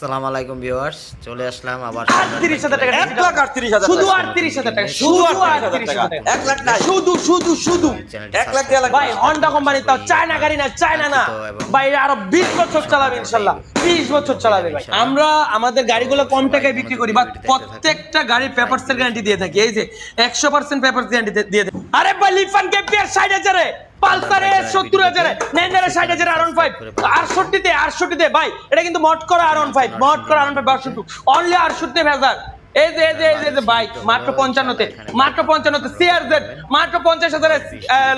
সালাম আলাইকুম ভিউয়ার্স চলে আসলাম আবার আটত্রিশ হাজার টাকা এক লাখ আটত্রিশ হাজার শুধু টাকা। আটত্রিশ হাজার টাকা শুধু শুধু আটত্রিশ আটত্রিশ হাজার হাজার টাকা। টাকা লাখ নাই। শুধু শুধু শুধু। চ্যানেলটি লাখ দেড় লাখ ভাই হন্ডা কোম্পানি তাও চায়না গাড়ি না চায়না না। ভাই আরও বিশ বছর চালাবে ইনশাল্লাহ। বিশ বছর চালাবে ভাই। আমরা আমাদের গাড়িগুলো কম টাকায় বিক্রি করি বা প্রত্যেকটা গাড়ির পেপারস এর গ্যারান্টি দিয়ে থাকি। এই যে একশো পার্সেন্ট পেপারস গ্যারান্টি দিয়ে থাকি আরে ভাই লিফান কেপিয়ার পালসারে সত্তর হাজারে নেন্দারে ষাট হাজার আর ফাইভ আটষট্টিতে আটষট্টিতে ভাই এটা কিন্তু মট করা আর ফাইভ মট করা আর ফাইভ অনলি আটষট্টি হাজার এই যে এই যে এই যে, বাইক মাত্র পঞ্চান্নতে মাত্র পঞ্চান্নতে সিআর জেড মাত্র পঞ্চাশ হাজারে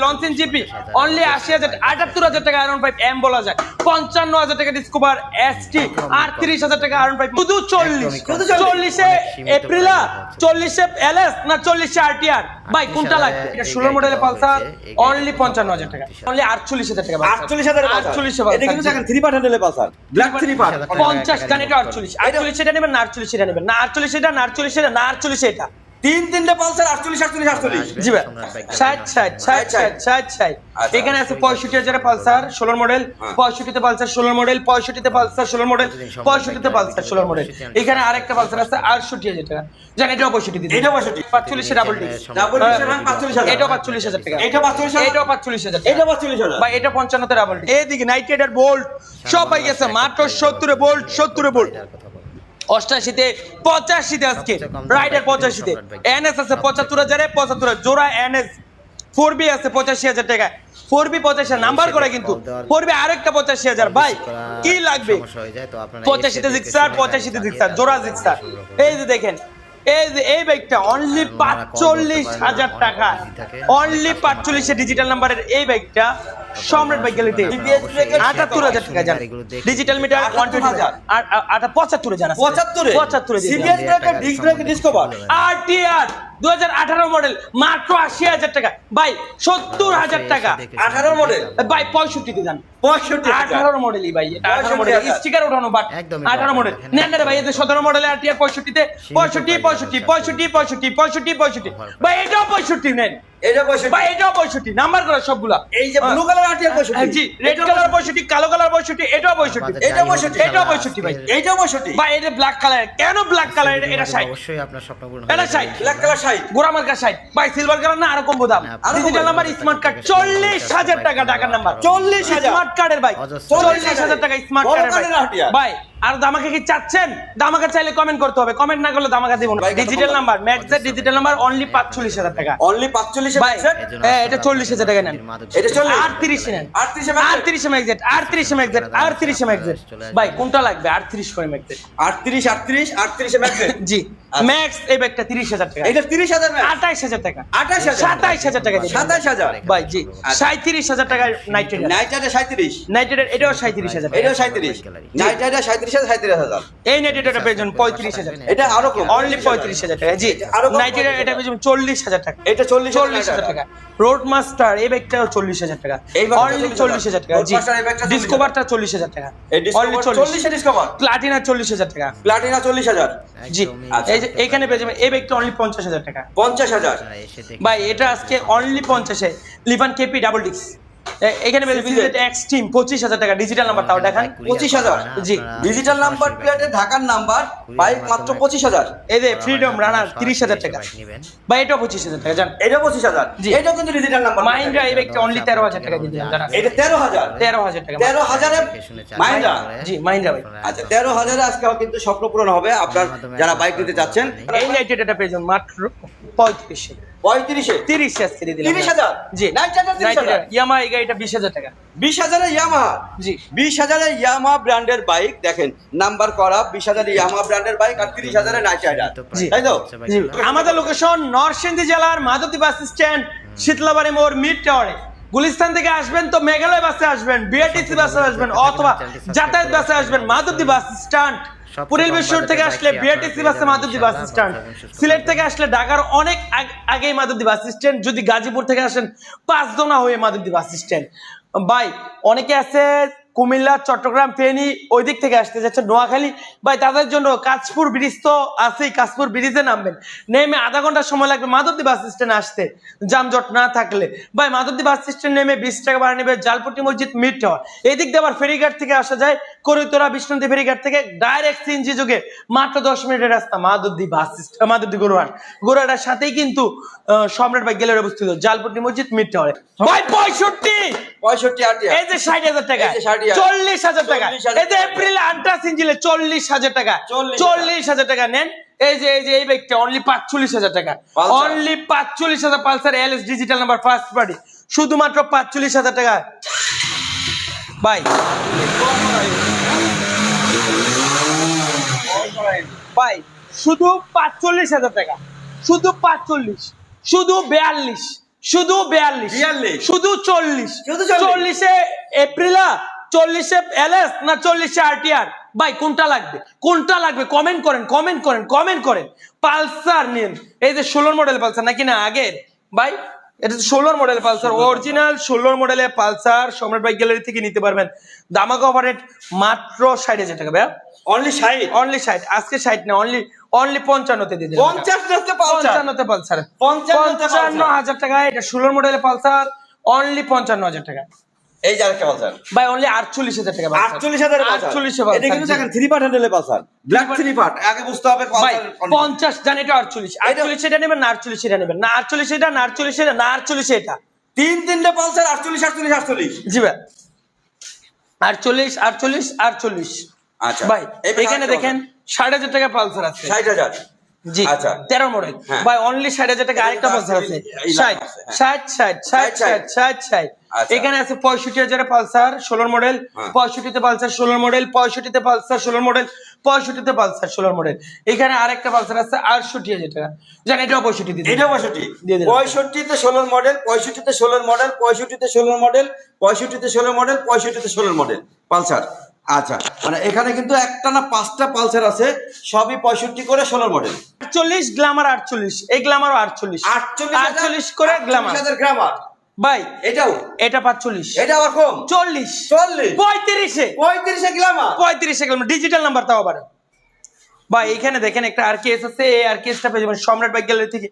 লঞ্চিং জিপি অনলি আশি হাজার আটাত্তর হাজার টাকা আয়রন পাইপ এম বলা যায়। পঞ্চান্ন হাজার টাকা ডিসকভার এস টি আটত্রিশ হাজার টাকা আয়রন পাইপ শুধু চল্লিশ চল্লিশে এপ্রিলা চল্লিশে এলএস না চল্লিশে আরটিআর ভাই কোনটা লাগবে? এটা ষোলো মডেলের পালসার অনলি পঞ্চান্ন হাজার টাকা। অনলি আটচল্লিশ হাজার টাকা আটচল্লিশ হাজার আটচল্লিশে এটা কিন্তু দেখেন থ্রি পার্ট হ্যান্ডেলে পালসার। ব্ল্যাক থ্রি পার্ট পঞ্চাশ এটা আটচল্লিশ। আটচল্লিশ এটা নেবেন না আটচল্লিশ এটা নেবেন না। আটচল্লিশ এটা না আটচল্লিশ এটা? না আটচল্লিশ এটা। তিন তিনটে পালসার আটচল্লিশ আটচল্লিশ আটচল্লিশ। জি ভাই ষাট ষাট ষাট ষাট ষাট। ষাট আচ্ছা। এখানে আছে পঁয়ষট্টি হাজারে পালসার ষোলোর মডেল। হ্যাঁ। পঁয়ষট্টিতে পালসার ষোলোর মডেল। পঁয়ষট্টিতে পালসার ষোলোর মডেল। পঁয়ষট্টিতে পালসার ষোলোর মডেল। এখানে আরেকটা পালসার আছে আটষট্টি হাজার টাকা। জান এটাও পঁয়ষট্টি দিন এটাও 65 পাঁচচল্লিশে ডাবল ডিস্ক এটাও পাঁচচল্লিশ হাজার টাকা। এটা পাঁচচল্লিশ এটাও পাঁচচল্লিশ হাজার এটা পাঁচচল্লিশ হাজার? বা এটা পঞ্চান্নতে ডাবল এইদিকে নাইট রাইডার বোল্ট সব পাই গেছে মাত্র সত্তরে বোল্ট সত্তরে বোল্ট অষ্টাশিতে পঁচাশিতে আজকে। রাইডার পঁচাশিতে। এনএস আছে পঁচাত্তর হাজারে পঁচাত্তর। জোড়া এনএস ফোর বি আছে পঁচাশি হাজার টাকা। ফোর বি পঁচাশি নাম্বার করে কিন্তু। ফোর বি আরেকটা পঁচাশি হাজার। ভাই কি লাগবে? পঁচাশিতে জিক্সার পঁচাশিতে জিক্সার জোড়া জিক্সার এই যে দেখেন এই যে এই বাইকটা অনলি পাঁচচল্লিশ হাজার টাকা। অনলি পাঁচচল্লিশে ডিজিটাল নাম্বারের এই বাইকটা সম্রাট বাইক গ্যালারিতে আটাত্তর হাজার টাকা জান। ডিজিটাল মিটার ওয়ান টোয়েন্টি আটা পঁচাত্তরে যান পঁচাত্তরে? পঁচাত্তরে CBS breaker disc brake Discover RTR দু হাজার আঠারো মডেল মাত্র আশি হাজার টাকা। ভাই সত্তর হাজার টাকা। আঠারো মডেল ভাই পঁয়ষট্টিতে যান আঠারো মডেলই ভাই এটা আঠারো মডেল স্টিকার ওঠানো বাট আঠারো মডেল নেন রে ভাই এতে সতেরো মডেল আর টিআর পঁয়ষট্টিতে পঁয়ষট্টি পঁয়ষট্টি পঁয়ষট্টি পঁয়ষট্টি পঁয়ষট্টি পঁয়ষট্টি। ভাই এটাও পঁয়ষট্টি নেন। ভাই এটাও পঁয়ষট্টি নাম্বার করা সবগুলা। এই যে ব্লু কালার আটিয়ার পঁয়ষট্টি। জি রেড কালার পঁয়ষট্টি। কালো কালার পঁয়ষট্টি এটাও পঁয়ষট্টি। এটা পঁয়ষট্টি। এটাও পঁয়ষট্টি ভাই। এইটাও পঁয়ষট্টি। ভাই এটা ব্ল্যাক কালার কেন ব্ল্যাক কালার এটা এটা সাইড অবশ্যই আপনার স্বপ্ন পূরণ এটা ষাট। ব্ল্যাক কালার ষাট। গোড়া মার্কা সাইড ভাই সিলভার কালার না আরও কম দাম। না, আরও কম ডিজিটাল নাম্বার স্মার্ট কার্ড চল্লিশ হাজার টাকা টাকার নাম্বার চল্লিশ হাজার। স্মার্ট কার্ডের ভাই। চল্লিশ হাজার টাকা স্মার্ট কার্ডের ভাই আর দামাকে কি চাচ্ছেন? দামাকে চাইলে কমেন্ট করতে হবে। কমেন্ট না করলে দামাকে দিব না। ডিজিটাল নাম্বার ম্যাক্স এর ডিজিটাল নাম্বার অনলি 45000 টাকা। অনলি 45000 ভাই হ্যাঁ এটা 40000 টাকা নেন। এটা 40 38 নেন। 38 ম্যাক্সেট 38 ম্যাক্সেট 38 ম্যাক্সেট 38 ম্যাক্সেট ভাই কোনটা লাগবে? 38 করে ম্যাক্স 38 38 38 ম্যাক্সেট জি। ম্যাক্স এই ব্যাগটা 30000 টাকা। এটা 30000 না 28000 টাকা। 28000 27000 টাকা 27000 ভাই জি। 37000 টাকা নাইট্রেট নাইট্রেট 37 নাইট্রেট এটাও 37000 এটাও 37 নাইট্রেট 35 37000 এই নাইট্রেটটা পেয়ে যাবেন 35000 এটা আরও কম অনলি 35000 টাকা জি আরও নাইট্রেট এটা পেয়ে যাবেন 40000 টাকা এটা 40000 টাকা রোড মাস্টার এই ব্যাগটাও 40000 টাকা অনলি 40000 টাকা জি ডিসকভারটা 40000 টাকা এই ডিসকভার 40 ডিসকভার প্লাটিনা 40000 টাকা প্লাটিনা 40000 জি এই যে এখানে পেয়ে যাবেন এই ব্যাগটা অনলি 50000 টাকা 50000 ভাই এটা আজকে অনলি পঞ্চাশে এ লিভান কেপি ডাবল ডিক্স এখানে যাবেন এক্স টিম পঁচিশ হাজার টাকা। ডিজিটাল নাম্বার তাও দেখান। পঁচিশ হাজার। জি। ডিজিটাল নাম্বার প্লেটে ঢাকার নাম্বার বাইক মাত্র পঁচিশ হাজার। এই যে ফ্রিডম রানার তিরিশ হাজার টাকা। ভাই পঁচিশ হাজার টাকা জান। এটা পঁচিশ হাজার। জি। এটাও কিন্তু ডিজিটাল নাম্বার মাইন্ডা এই ব্যাগটা অনলি তেরো হাজার টাকা দিয়ে দিলাম জানা এটা তেরো হাজার। তেরো হাজার টাকা। তেরো হাজারে মাইন্ডা জি মাইন্ডা ভাই। আচ্ছা তেরো হাজারে আজকে কিন্তু স্বপ্ন পূরণ হবে। আপনার যারা বাইক নিতে যাচ্ছেন এই নাইটেড এটা পেয়ে যাবেন মাত্র পঁয়ত্রিশে পঁয়ত্রিশে। তিরিশ আজকে দিয়ে দিলাম। তিরিশ হাজার। জি। নাইট রাইডার ইয়ামা এই গাড়িটা বিশ হাজার টাকা। বিশ হাজারে ইয়ামাহা জি। বিশ হাজারে ইয়ামা ব্র্যান্ডের বাইক দেখেন নাম্বার করা বিশ হাজারে ইয়ামা ব্র্যান্ডের বাইক আর তিরিশ হাজারে নাইট রাইডার তাই তো? আমাদের লোকেশন নরসিংদী জেলার মাধবদী বাস স্ট্যান্ড শীতলাবাড়ি মোড় মিড টাওয়ারে গুলিস্তান থেকে আসবেন তো মেঘালয় বাসে আসবেন বিআরটিসি বাসে আসবেন অথবা যাতায়াত বাসে আসবেন মাধবদী বাস স্ট্যান্ড পুরিল বিশ্বর থেকে আসলে বিআরটিসি বাসে মাধবদী বাস স্ট্যান্ড। সিলেট থেকে আসলে ঢাকার অনেক আগেই মাধবদী বাস স্ট্যান্ড যদি গাজীপুর থেকে আসেন পাঁচদোনা হয়ে মাধবদী বাস স্ট্যান্ড। ভাই অনেকে আছে কুমিল্লা চট্টগ্রাম ফেনী ওই দিক থেকে আসতে যাচ্ছে নোয়াখালী। ভাই তাদের জন্য কাঁচপুর ব্রিজ তো আছেই কাঁচপুর ব্রিজে নামবেন। নেমে আধা ঘণ্টা সময় লাগবে মাধবদী বাস স্ট্যান্ড আসতে যানজট না থাকলে। ভাই মাধবদী বাস স্ট্যান্ড নেমে বিশ টাকা ভাড়া নেবে জালপট্টি মসজিদ মিড টাওয়ার এদিক দিয়ে আবার ফেরিঘাট থেকে আসা যায় করিতরা ফেরিঘাট থেকে ডাইরেক্ট সিএনজি যোগে মাত্র দশ মিনিটের রাস্তা মাদুদ্দি বাস মাদুদ্দি গরুহাট গরুহাটার সাথেই কিন্তু সম্রাট ভাই গেলের অবস্থিত জালপট্টি মসজিদ মিড টাওয়ারে ভাই পঁয়ষট্টি! পঁয়ষট্টি আটিয়া এই যে ষাট হাজার টাকা। এই যে 60,000 চল্লিশ হাজার টাকা। 40,000 এই যে এপ্রিল আন্টাস ইঞ্জিলে চল্লিশ হাজার টাকা। চল্লিশ হাজার। টাকা নেন। এই যে এই যে এই বাইকটা অনলি পাঁচচল্লিশ হাজার টাকা। অনলি পাঁচচল্লিশ হাজার Pulsar L S digital number first party শুধুমাত্র পাঁচচল্লিশ হাজার টাকা। বাই বাই শুধু পাঁচচল্লিশ হাজার টাকা। শুধু পাঁচচল্লিশ শুধু বিয়াল্লিশ শুধু বিয়াল্লিশ শুধু চল্লিশ। শুধু 40 চল্লিশে এপ্রিলা চল্লিশে এলএস না চল্লিশে আরটিআর ভাই কোনটা লাগবে? কোনটা লাগবে? কমেন্ট করেন কমেন্ট করেন কমেন্ট করেন। পালসার নিন। এই যে ষোলোর মডেল পালসার নাকি না আগের? ভাই এটা ষোলোর মডেল পালসার অরিজিনাল ষোলোর মডেলের পালসার সম্রাট বাইক গ্যালারি থেকে নিতে পারবেন। দামাকা অপারেট মাত্র ষাট হাজার টাকা ভাইয়া। অনলি ষাট? অনলি ষাট আজকে ষাট না অনলি অনলি পঞ্চান্নতে দিয়ে দেবেন পঞ্চান্নতে পালসার। পঞ্চান্ন হাজার টাকা এটা ষোলোর মডেলে পালসার অনলি পঞ্চান্ন হাজার টাকা। এই যে আরেকটা পালসার ভাই অনলি আটচল্লিশ হাজার টাকা Pulsar। আটচল্লিশ হাজার আটচল্লিশে এটা কিন্তু পালসার দেখেন থ্রি পার্ট হ্যান্ডেলের পালসার ব্ল্যাক থ্রি পার্ট আগে বুঝতে হবে ভাই পালসার পঞ্চাশ জান এটা আটচল্লিশ। আটচল্লিশ এটা নেবেন না আটচল্লিশ এটা নেবেন না। আটচল্লিশ এটা না আটচল্লিশ এটা না আটচল্লিশ এটা তিন তিনটে পালসার আটচল্লিশ আটচল্লিশ আটচল্লিশ। জি ভাই। আটচল্লিশ আটচল্লিশ আটচল্লিশ। আচ্ছা। ভাই এখানে দেখেন ষাট হাজার টাকা পালসার আছে। ষাট হাজার। জি। আচ্ছা। তেরো মডেল। হ্যাঁ। ভাই অনলি ষাট হাজার টাকা আরেকটা পালসার আছে। ষাট। ষাট ষাট ষাট ষাট। ষাট ষাট। আচ্ছা। এখানে আছে পঁয়ষট্টি হাজারের পালসার ষোলোর মডেল। হ্যাঁ। পঁয়ষট্টিতে পালসার ষোলোর মডেল। পঁয়ষট্টিতে পালসার ষোলোর মডেল। পঁয়ষট্টিতে পালসার ষোলোর মডেল। এখানে আরেকটা পালসার আছে আটষট্টি হাজার টাকা। জান এটাও পঁয়ষট্টি দিতে এটা পঁয়ষট্টি। পঁয়ষট্টিতে ষোলোর মডেল পঁয়ষট্টিতে ষোলোর মডেল পঁয়ষট্টিতে ষোলোর মডেল পঁয়ষট্টিতে ষোলোর মডেল পঁয়ষট্টিতে ষোলোর মডেল। পালসার। আচ্ছা মানে এখানে কিন্তু একটা না পাঁচটা পালসার আছে সবই পঁয়ষট্টি করে ষোলোর মডেল আটচল্লিশ গ্লামার আটচল্লিশ এই গ্লামারও আটচল্লিশ। আটচল্লিশ আটচল্লিশ করে গ্লামার গ্লামার গ্রামার ভাই এটাও? এটা পাঁচচল্লিশ। এটা আবার কম? চল্লিশ। চল্লিশ? পঁয়ত্রিশে। পঁয়ত্রিশে গ্লামার পঁয়ত্রিশে গ্লামার ডিজিটাল নাম্বার তাও আবার। ভাই এইখানে দেখেন একটা আর কেস আছে এই আর কেসটা পেয়ে যাবেন সম্রাট বাইক গ্যালারি থেকে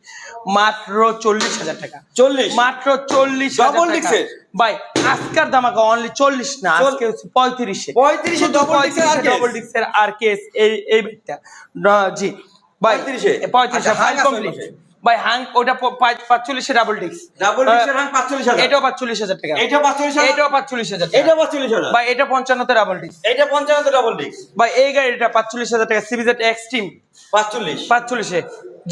মাত্র চল্লিশ হাজার টাকা। চল্লিশ? মাত্র চল্লিশ ডবল ডিক্সের ভাই আজকার দামাকা অনলি চল্লিশ না আজকে হচ্ছে পঁয়ত্রিশে। 35 এ double disc এর RKS? ডবল ডিক্সের আর কেস এই এই বাইকটা। জি। ভাই 35 এ? পঁয়ত্রিশে আচ্ছা, ফাইল কমপ্লিট ওই পাশে। ভাই হাং ওটা পাঁচচল্লিশে ডাবল ডিক্স ডাবল ডিক্সের রান পাঁচচল্লিশ হাজার। এটাও পাঁচচল্লিশ হাজার টাকা। এটা পাঁচচল্লিশ হাজার? এটাও পাঁচচল্লিশ হাজার এটা পাঁচচল্লিশ হাজার? ভাই এটা পঞ্চান্নতে ডাবল ডিক্স এটা পঞ্চান্ন ডাবল ডিক্স ভাই এই গাড়িটা পাঁচচল্লিশ হাজার টাকা সিবিজেড এক্সট্রিম পাঁচচল্লিশ। পাঁচচল্লিশে।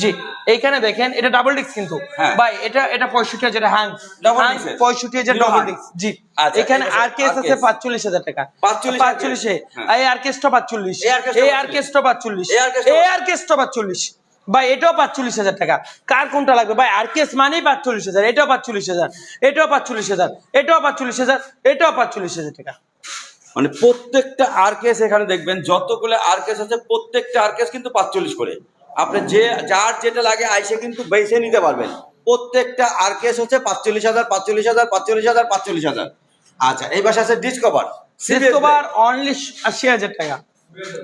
জি এইখানে দেখেন এটা ডাবল ডিস্ক কিন্তু। হ্যাঁ। ভাই এটা এটা পঁয়ষট্টি হাজার হাং হাং। পঁয়ষট্টি হাজার ডাবল। ডিস্ক জি। আচ্ছা, এখানে আর কেস আছে পাঁচচল্লিশ হাজার টাকা। 45 পাঁচচল্লিশে। হ্যাঁ। এই আর কেসটা পাঁচচল্লিশ। এই RKS টা এই আর কেসটা পাঁচচল্লিশ। এই RKS এই আর কেসটা পাঁচচল্লিশ। ভাই এটাও পাঁচচল্লিশ হাজার টাকা কার কোনটা লাগবে ভাই আর কেস মানেই পাঁচচল্লিশ হাজার এটাও পাঁচচল্লিশ হাজার এটাও পাঁচচল্লিশ হাজার এটাও পাঁচচল্লিশ হাজার এটাও পাঁচচল্লিশ হাজার টাকা মানে প্রত্যেকটা আর কেস এখানে দেখবেন যতগুলো আর কেস আছে প্রত্যেকটা আর কেস কিন্তু পাঁচচল্লিশ করে আপনি যে যার যেটা লাগে আইসে কিন্তু বেছে নিতে পারবেন প্রত্যেকটা আর কেস হচ্ছে পাঁচচল্লিশ হাজার পাঁচচল্লিশ হাজার পাঁচচল্লিশ হাজার পাঁচচল্লিশ হাজার আচ্ছা এই পাশে আছে ডিসকভার ডিসকভার অনলি আশি হাজার টাকা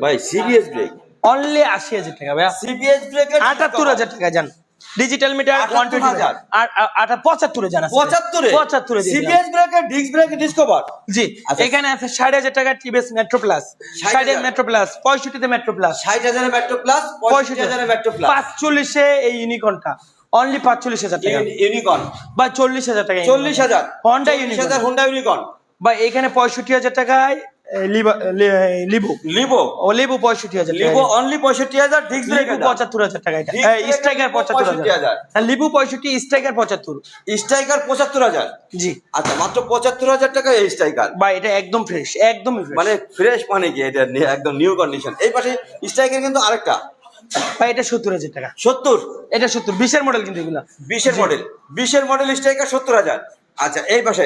ভাই সিবিএস ব্রেক অনলি আশি হাজার টাকা ভাইয়া। সিবিএস ব্রেকের আটাত্তর হাজার টাকা যান ডিজিটাল মিটার ওয়ান 78,000 আটা পঁচাত্তরে জানা পঁচাত্তরে? পঁচাত্তরে। সিবিএস ব্রেকের ডিস্ক ব্রেক ডিসকভার জি আচ্ছা। এখানে আছে ষাট হাজার টাকা TVS Metro Plus 60,000 Metro Plus পঁয়ষট্টিতে মেট্রো প্লাস ষাট হাজারের মেট্রো প্লাস পঁয়ষট্টি হাজারের মেট্রো প্লাস পাঁচচল্লিশে এই ইউনিকনটা অনলি পাঁচচল্লিশ হাজার টাকা। ইউনিকর্ন। বা চল্লিশ হাজার টাকা চল্লিশ হাজার। হন্ডা চল্লিশ ইউনিকর্ন হাজার হুন্ডা ইউনিকর্ন বা এখানে পঁয়ষট্টি হাজার টাকায় লিভো ও পঁয়ষট্টি হাজার লিভো অনলি পঁয়ষট্টি হাজার পঁচাত্তর হাজার টাকা এটা। স্ট্রাইকার পঁচাত্তর 65,000 হাজার। হ্যাঁ, পঁয়ষট্টি স্ট্রাইকার পঁচাত্তর। স্ট্রাইকার পঁচাত্তর হাজার? জি। আচ্ছা মাত্র পঁচাত্তর হাজার টাকা এই স্ট্রাইকার বা এটা একদম ফ্রেশ একদমই ফ্রেশ মানে ফ্রেশ মানে কি? এটা একদম নিউ কন্ডিশন এই পাশে স্ট্রাইকার কিন্তু আরেকটা। বা এটা সত্তর হাজার টাকা। সত্তর? এটা সত্তর বিশের মডেল কিন্তু এগুলা। বিশের মডেল বিশের মডেল স্ট্রাইকার সত্তর হাজার। আচ্ছা এই পাশে।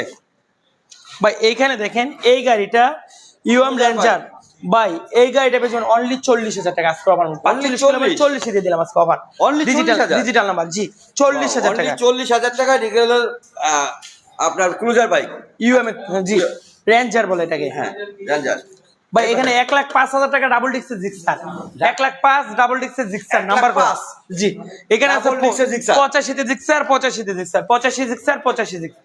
ভাই এইখানে দেখেন এই গাড়িটা ইউএম রেঞ্জার। ভাই এই গাড়িটা পেয়েছেন অনলি চল্লিশ হাজার টাকা আজকে অফার পাঁচচল্লিশ 40? কিলোমিটার চল্লিশে? দিয়ে দিলাম আজকে offer Only digital 40,000? Digital number জি চল্লিশ হাজার টাকা। চল্লিশ হাজার টাকা রেগুলার আপনার ক্রুজার বাইক ইউএম জি রেঞ্জার বলে এটাকে। হ্যাঁ রেঞ্জার। ভাই এখানে এক লাখ পাঁচ হাজার টাকা ডাবল ডিক্সের জিক্সার এক লাখ পাঁচ ডাবল ডিক্সের জিক্সার নাম্বার পাঁচ। জি এখানে আছে। পঁচাশিতে জিক্সার পঁচাশিতে জিক্সার পঁচাশি জিক্সার পঁচাশি জিক্সার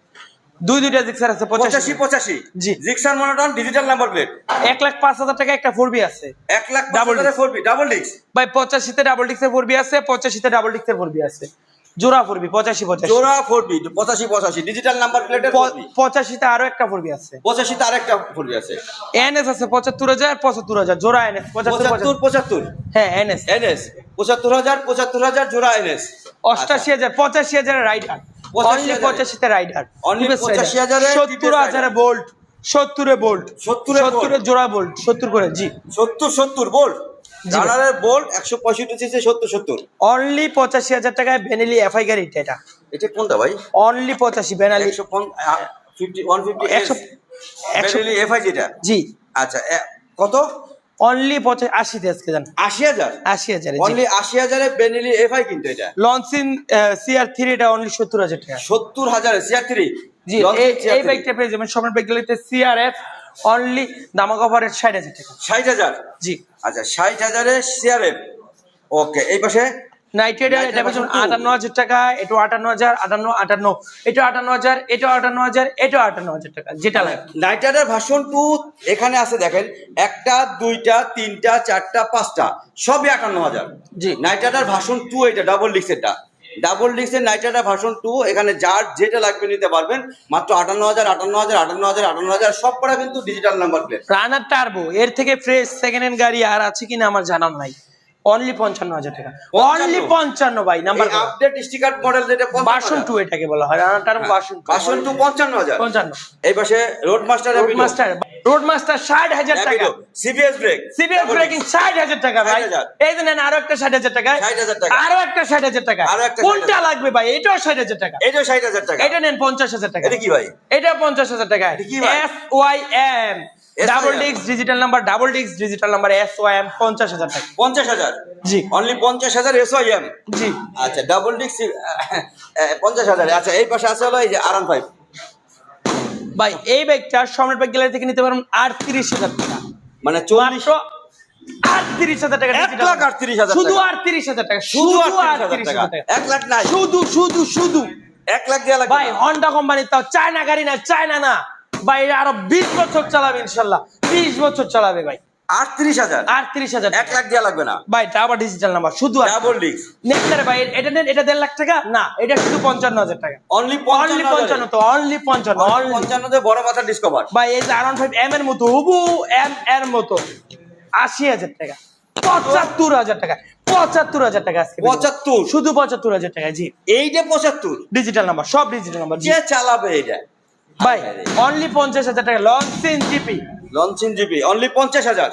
দুই দুইটা জিক্সার আছে পঁচাশি। পঁচাশি জি। Gixxer monotone digital number plate এক লাখ পাঁচ হাজার টাকা একটা ফোর বি আছে। এক lakh double four B double disc ভাই পঁচাশিতে ডাবল ডিক্সের ফোর বি আছে পঁচাশিতে ডাবল ডিক্সের ফোর বি আছে। জোড়া ফোর বি পঁচাশি পঁচাশি। জোড়া ফোর বি পঁচাশি পঁচাশি ডিজিটাল নাম্বার প্লেটের পঁচাশিতে আরও একটা ফোর বি আছে। পঁচাশিতে আরেকটা ফোর বি আছে। এনএস আছে পঁচাত্তর হাজার পঁচাত্তর হাজার জোড়া এনএস পঁচাত্তর পঁচাত্তর। হ্যাঁ এনএস এনএস পঁচাত্তর হাজার পঁচাত্তর হাজার জোড়া এনএস অষ্টাশি হাজার পঁচাশি হাজার রাইডার অনলি। পঁচাশিতে রাইডার Only পঁচাশি হাজারে সত্তর হাজারে বোল্ট সত্তরে বোল্ট সত্তরে। সত্তরে জোড়া বোল্ট সত্তর করে জি। সত্তর সত্তর বোল্ট জি বোল্ট একশো পঁয়ষট্টি সিসি সত্তর সত্তর। অনলি পঁচাশি হাজার টাকায় বেনেলি এফআই গাড়ি এটা। এটা কোনটা ভাই? অনলি পঁচাশি বেনালি একশো ফিফটি ওয়ান ফিফটি একশো একশো এফআই যেটা? জি। আচ্ছা কত? অনলি পঁচাশি আশিতে আজকে জান। আশি হাজার? আশি হাজার অনলি আশি হাজারে বেনেলি এফআই কিন্তু এটা? লঞ্চিন সিআর থ্রি এটা অনলি সত্তর হাজার টাকা। সত্তর হাজারে সিআর থ্রি জি এই বাইকটা পেয়ে যাবেন সম্রাট বাইক গ্যালারিতে সিআরএফ অনলি দামাক অফারের ষাট হাজার টাকা। ষাট হাজার? জি। আচ্ছা ষাট হাজারে সিআরএফ ওকে এই পাশে নাইট এটা Rider পেয়েছেন version two। আটান্ন হাজার টাকা এটা আটান্ন হাজার আটান্ন আটান্ন। এটা আটান্ন হাজার এটা আটান্ন হাজার এটা আটান্ন হাজার টাকা যেটা লাগে। নাইট রাইডার টু এখানে আছে দেখেন একটা দুইটা তিনটা চারটা পাঁচটা সবই আটান্ন হাজার। জি। টু এটা ডাবল ডাবল ভার্সন টু এখানে যার যেটা লাগবে নিতে পারবেন মাত্র আটান্ন হাজার আটান্ন হাজার আটান্ন হাজার আটান্ন হাজার সব করা কিন্তু digital number plate Runner Turbo এর থেকে ফ্রেশ সেকেন্ড হ্যান্ড গাড়ি আর আছে কিনা আমার জানা নাই। অনলি পঞ্চান্ন হাজার টাকা। অনলি পঞ্চান্ন ভাই নাম্বার আপডেট স্টিকার মডেল যেটা বাসন টু এটাকে বলা হয় রানার টার্বো বাসন ভার্সন টু পঞ্চান্ন হাজার। পঞ্চান্ন। এই পাশে road master road master road master ষাট হাজার টাকা। সিবিএস ব্রেক সিবিএস ব্রেকিং ষাট হাজার টাকা ভাই। এই যে নেন আরও একটা ষাট হাজার টাকা। আরও একটা ষাট হাজার টাকা। আরও একটা 60,000 কোনটা লাগবে ভাই? এটাও ষাট হাজার টাকা। এইটাও ষাট হাজার টাকা। এটা নেন পঞ্চাশ হাজার টাকা। এটা কি ভাই? এটা পঞ্চাশ হাজার টাকা। এস ওয়াই এম ডাবল ডিক্স ডিজিটাল নাম্বার ডাবল ডিক্স digital number S Y M পঞ্চাশ হাজার টাকা। পঞ্চাশ হাজার? জি। অনলি পঞ্চাশ হাজার এসওয়াইএম জি। আচ্ছা ডাবল ডিক্স পঞ্চাশ হাজার। আচ্ছা এই পাশে আছে হলো এই যে আরাম ফাইভ ভাই এই ব্যাগটা সম্রাট ব্যাগ গ্যালারি থেকে নিতে পারবেন আটত্রিশ হাজার টাকা। মানে মাত্র আটত্রিশ হাজার টাকা এক লাখ। আটত্রিশ হাজার শুধু। আটত্রিশ হাজার টাকা শুধু আটত্রিশ হাজার টাকা। এক লাখ নাই। শুধু শুধু শুধু। এক লাখ দেওয়া লাগবে ভাই হন্ডা কোম্পানি তাও চায়না গাড়ি না চায়না না। ভাই আরও বিশ বছর চালাবে ইনশাল্লাহ। বিশ বছর চালাবে ভাই। আটত্রিশ হাজার। আটত্রিশ হাজার এক লাখ দেওয়া লাগবে না। ভাই আবার ডিজিটাল নাম্বার শুধু ডাবল ডিক্স নেক্সট ভাই এটা নেন এটা দেড় লাখ টাকা? না। এটা শুধু পঞ্চান্ন হাজার টাকা। অনলি অনলি পঞ্চান্ন তো অনলি পঞ্চান্ন অনলি পঞ্চান্নতে বড় মাথা ডিসকভার ভাই এই যে আরন ফাইভ এম এর মতো হুবু এম এর মতো। আশি হাজার টাকা। পঁচাত্তর হাজার টাকা। পঁচাত্তর হাজার টাকা আজকে পঁচাত্তর। শুধু পঁচাত্তর হাজার টাকা জি। এইটা পঁচাত্তর। ডিজিটাল নাম্বার সব ডিজিটাল নাম্বার কে চালাবে এটা ভাই অনলি পঞ্চাশ হাজার টাকা Loncin GP Loncin GB only পঞ্চাশ হাজার।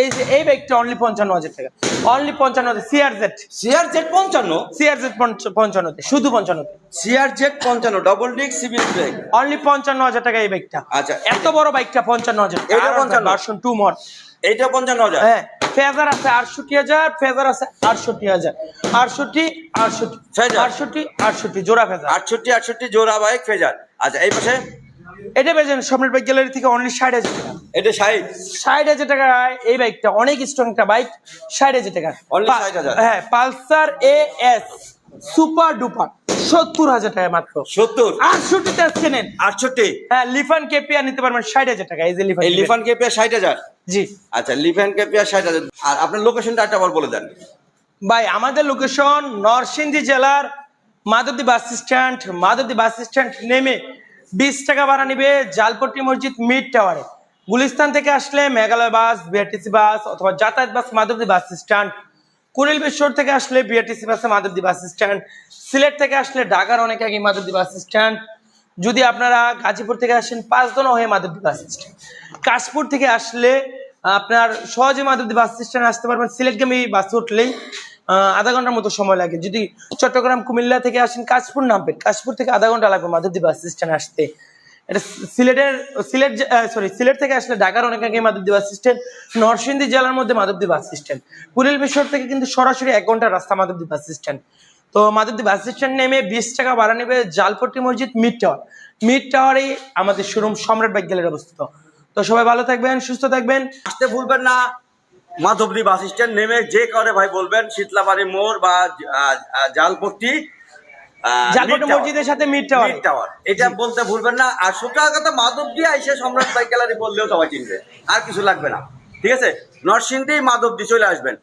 এই যে এই বাইকটা অনলি পঞ্চান্ন হাজার টাকা। অনলি পঞ্চান্ন হাজার সিআর জেড সিআর জেড পঞ্চান্ন? সিআর জেড পঞ্চান্নতে শুধু পঞ্চান্নতে সিআর জেড পঞ্চান্ন ডবল ডিক্স সিবিএস ব্রেক অনলি পঞ্চান্ন হাজার টাকা এই বাইকটা আচ্ছা এত বড় বাইকটা পঞ্চান্ন হাজার। এটা 55 ভার্সন টু মড এইটা পঞ্চান্ন হাজার। হ্যাঁ ফেজার আছে আটষট্টি হাজার ফেজার আছে আটষট্টি হাজার। আটষট্টি আটষট্টি। আটষট্টি আটষট্টি জোড়া ফেজার। আটষট্টি আটষট্টি জোড়া বাইক ফেজার। আচ্ছা এই পাশে। এটা পেয়েছেন সম্রাট বাইক গ্যালারি থেকে অনলি ষাট হাজার টাকা। এটা ষাট? ষাট হাজার টাকা এই বাইকটা অনেক স্ট্রং একটা বাইক ষাট হাজার টাকা। Only পা- 60,000 হ্যাঁ Pulsar A S super duper সত্তর হাজার টাকা মাত্র। সত্তর? আটষট্টিতে আসছে নেন। আটষট্টি? হ্যাঁ লিফান কেপিয়া নিতে পারবেন ষাট হাজার টাকা এই যে লিফান লিফান কেপিয়া ষাট হাজার? জি। আচ্ছা লিফান কেপিয়া ষাট হাজার। আর আপনার লোকেশনটা একটা বলে দেন। ভাই আমাদের লোকেশন নরসিংদী জেলার Madhabdi bus stand, Madhabdi bus stand নেমে বিশ টাকা ভাড়া নিবে জালপট্টি মসজিদ মিড টাওয়ারে। গুলিস্তান থেকে আসলে মেঘালয় বাস, বিআরটিসি বাস অথবা যাতায়াত bus Madhabdi bus stand. Kuril বেশ্বর থেকে আসলে বিআরটিসি বাসে, মাধবদী বাস স্ট্যান্ড। সিলেট থেকে আসলে ঢাকার অনেক আগে মাধবদী বাস স্ট্যান্ড। যদি আপনারা গাজীপুর থেকে আসেন পাঁচদনা হয়ে মাধবদী বাস স্ট্যান্ড। কাশপুর থেকে আসলে আপনার সহজে মাধবদী বাস স্ট্যান্ডে আসতে পারবেন সিলেটগামী বাস উঠলেই আধা ঘণ্টার মতো সময় লাগে। যদি চট্টগ্রাম, কুমিল্লা থেকে আসেন, কাশপুর নামবেন। কাশপুর থেকে আধা ঘণ্টা লাগবে মাধবদী বাস স্ট্যান্ড আসতে। এটা সিলেটের, সিলেট সরি সিলেট থেকে আসলে ঢাকার অনেক আগে মাধবদী বাস স্ট্যান্ড, নরসিংদী জেলার মধ্যে মাধবদী বাস স্ট্যান্ড। কুড়িল বিশ্বর থেকে কিন্তু সরাসরি এক ঘণ্টার রাস্তা মাধবদী বাস স্ট্যান্ড। তো মাধবদী বাস স্ট্যান্ড নেমে বিশ টাকা ভাড়া নেবে জালপট্টি মসজিদ, মিড টাওয়ার। মিড টাওয়ারেই আমাদের শোরুম সম্রাট বাইক গ্যালারি অবস্থিত। তো সবাই ভালো থাকবেন, সুস্থ থাকবেন। আসতে ভুলবেন না। মাধবদী বাস স্ট্যান্ড নেমে যে কারে ভাই বলবেন শীতলাবাড়ি মোড় বা জালপট্টি মসজিদের সাথে মিড টাওয়ার। Mid tower. এটা বলতে ভুলবেন না। আর সূত্রার কথা মাধব আইসে সম্রাট বাইক গ্যালারি বললেও সবাই চিনবে। আর কিছু লাগবে না। ঠিক আছে? নরসিংদী মাধব দিয়ে চলে আসবেন।